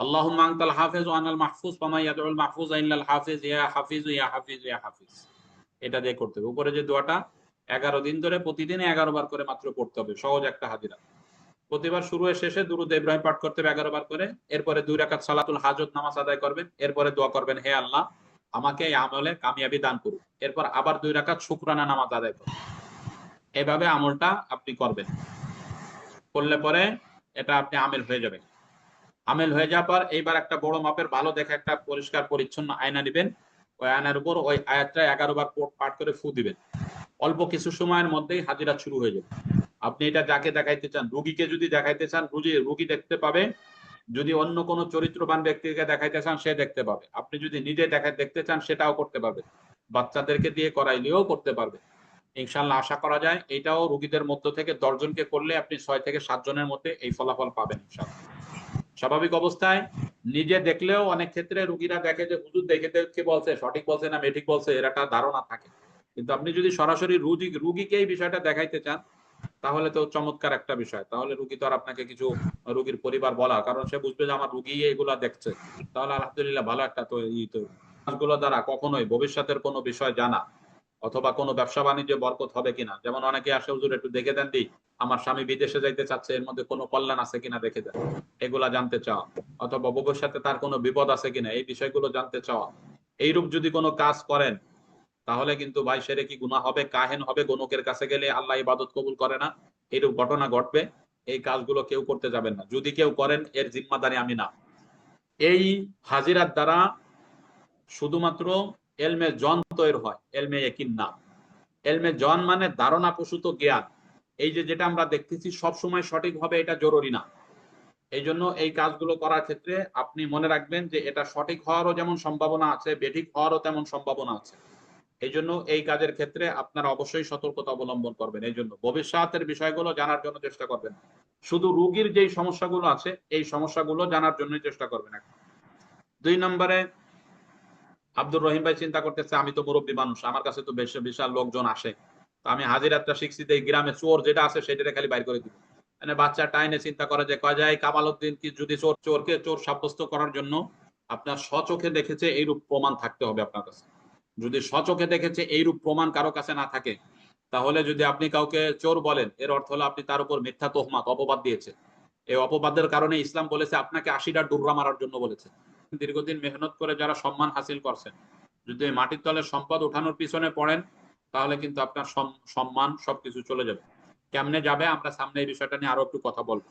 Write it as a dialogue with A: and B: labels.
A: আল্লাহুম্মা আনতাল হাফিজ ওয়া আনাল মাহফুজ ফামা ইয়াদউল মাহফুজ ইল্লাল হাফিজ ইয়া হাফিজ ইয়া হাফিজ ইয়া হাফিজ এটা দিয়ে করতে হবে। উপরে যে দোয়াটা, এগারো দিন ধরে প্রতিদিন এগারো বার করে মাত্র পড়তে হবে। সহজ একটা হাজিরা। প্রতিবার শুরু শেষে দুরুদ ইব্রাহিম পাঠ করতে হবে এগারো বার করে। এরপরে দুই রাকাত সালাতুল হাজত নামাজ আদায় করবেন। এরপরে দোয়া করবেন, হে আল্লাহ, আমাকে এই আমলে কামিয়াবি দান করুন। এরপর আবার দুই রাকাত শুকরানা নামাজ আদায় করুন। এভাবে আমলটা আপনি করবেন। করলে পরে এটা আপনি আমেল হয়ে যাবে আমেল হয়ে যাওয়ার পর এইবার একটা বড় মাপের ভালো দেখে একটা পরিষ্কার পরিচ্ছন্ন আয়না দিবেন ওই আয়নার উপর ওই আয়াতটা এগারো বার পাঠ করে ফু দিবেন। অল্প কিছু সময়ের মধ্যেই হাজিরা শুরু হয়ে যাবে। আপনি এটা যাকে দেখাইতে চান, রুগীকে যদি দেখাইতে চান রুগী রুগী দেখতে পাবে। যদি অন্য কোনো চরিত্রবান ব্যক্তিকে দেখাইতে চান, সে দেখতে পাবে। আপনি যদি নিজে দেখা দেখতে চান, সেটাও করতে পারবে বাচ্চাদেরকে দিয়ে করাইলেও করতে পারবে ইনশাল্লাহ আশা করা যায়, এটাও রুগীদের মধ্য থেকে দশজনকে করলে আপনি ছয় থেকে সাত জনের মধ্যে এই ফলাফল পাবেন ইনশাল্লাহ স্বাভাবিক অবস্থায় নিজে দেখলেও অনেক ক্ষেত্রে রুগীরা দেখে যে, হুজুর দেখে দেখে বলছে? সঠিক বলছে না বেঠিক বলছে? এর একটা ধারণা থাকে। কিন্তু আপনি যদি সরাসরি রুগী রুগীকে এই বিষয়টা দেখাইতে চান, তাহলে তো চমৎকার একটা বিষয়। তাহলে রুগী তো আর আপনাকে কিছু রুগীর পরিবার বলা কারণ সে বুঝবে যে, আমার রুগী এগুলা দেখছে। তাহলে আলহামদুলিল্লাহ ভালো একটা তো ই তো দ্বারা কখনোই ভবিষ্যতের কোনো বিষয় জানা অথবা কোনো ব্যবসা বাণিজ্যে বরকত হবে কিনা? যেমন অনেকে আসে, হুজুর, একটু দেখে দেন দি, আমার স্বামী বিদেশে যাইতে চাচ্ছে, এর মধ্যে কোনো কল্যাণ আছে কিনা দেখে দেন। এগুলা জানতে চাওয়া। অথবা ভবিষ্যতে তার কোনো বিপদ আছে কিনা, এই বিষয়গুলো জানতে চাওয়া। এইরূপ যদি কোনো কাজ করেন, তাহলে কিন্তু ভাই সেরে কি গুণা হবে, কাহেন হবে গণকের কাছে গেলে আল্লাহ ইবাদত কবুল করে না? এইরূপ ঘটনা ঘটবে, এই কাজগুলো কেউ করতে যাবেন না। যদি কেউ করেন, এর জিম্মাদারি আমি না। এই হাজিরার দ্বারা শুধুমাত্র এলমে জন তৈরি হয়, এলমে একিন না। এলমে জন মানে ধারণা প্রসূত জ্ঞান। এই যে যেটা আমরা দেখতেছি, সব সময় সঠিক হবে এটা জরুরি না। এই জন্য এই কাজগুলো করার ক্ষেত্রে আপনি মনে রাখবেন যে এটা সঠিক হওয়ারও যেমন সম্ভাবনা আছে, বেঠিক হওয়ারও তেমন সম্ভাবনা আছে। এই জন্য এই কাজের ক্ষেত্রে আপনারা অবশ্যই সতর্কতা অবলম্বন করবেন। এই জন্য ভবিষ্যতের বিষয়গুলো জানার জন্য চেষ্টা করবেন। শুধু রুগীর যেই সমস্যাগুলো আছে, এই সমস্যাগুলো জানার জন্য চেষ্টা করবেন এখন। দুই নম্বরে আব্দুর রহিম ভাই চিন্তা করতেছে, আমি তো মুরব্বী মানুষ, আমার কাছে তো বেশ বিশাল লোকজন আসে। তো আমি হাজিরাতটা শিখছি এই গ্রামে চোর যেটা আছে সেটা খালি বাইর করে দিব। মানে বাচ্চা টাইনে চিন্তা করে যে, কয় যায়, কামাল উদ্দিন কি যদি চোর চোরকে চোর সাব্যস্ত করার জন্য আপনার স্বচোখে দেখেছে এইরূপ প্রমাণ থাকতে হবে আপনার কাছে। যদি স্বচোখে দেখেছে এইরূপ প্রমাণ কারও কাছে না থাকে, তাহলে যদি আপনি কাউকে চোর বলেন, এর অর্থ হলো আপনি তার উপর মিথ্যা তোহমাত, অপবাদ দিয়েছে এই অপবাদের কারণে ইসলাম বলেছে, আপনাকে আশিটা ডুবরা মারার জন্য বলেছে। দীর্ঘদিন মেহনত করে যারা সম্মান হাসিল করছেন। যদি মাটির তলের সম্পদ ওঠানোর পিছনে পড়েন, তাহলে কিন্তু আপনার সম- সম্মান সবকিছু চলে যাবে। কেমনে যাবে আমরা সামনে এই বিষয়টা নিয়ে আরও একটু কথা বলব।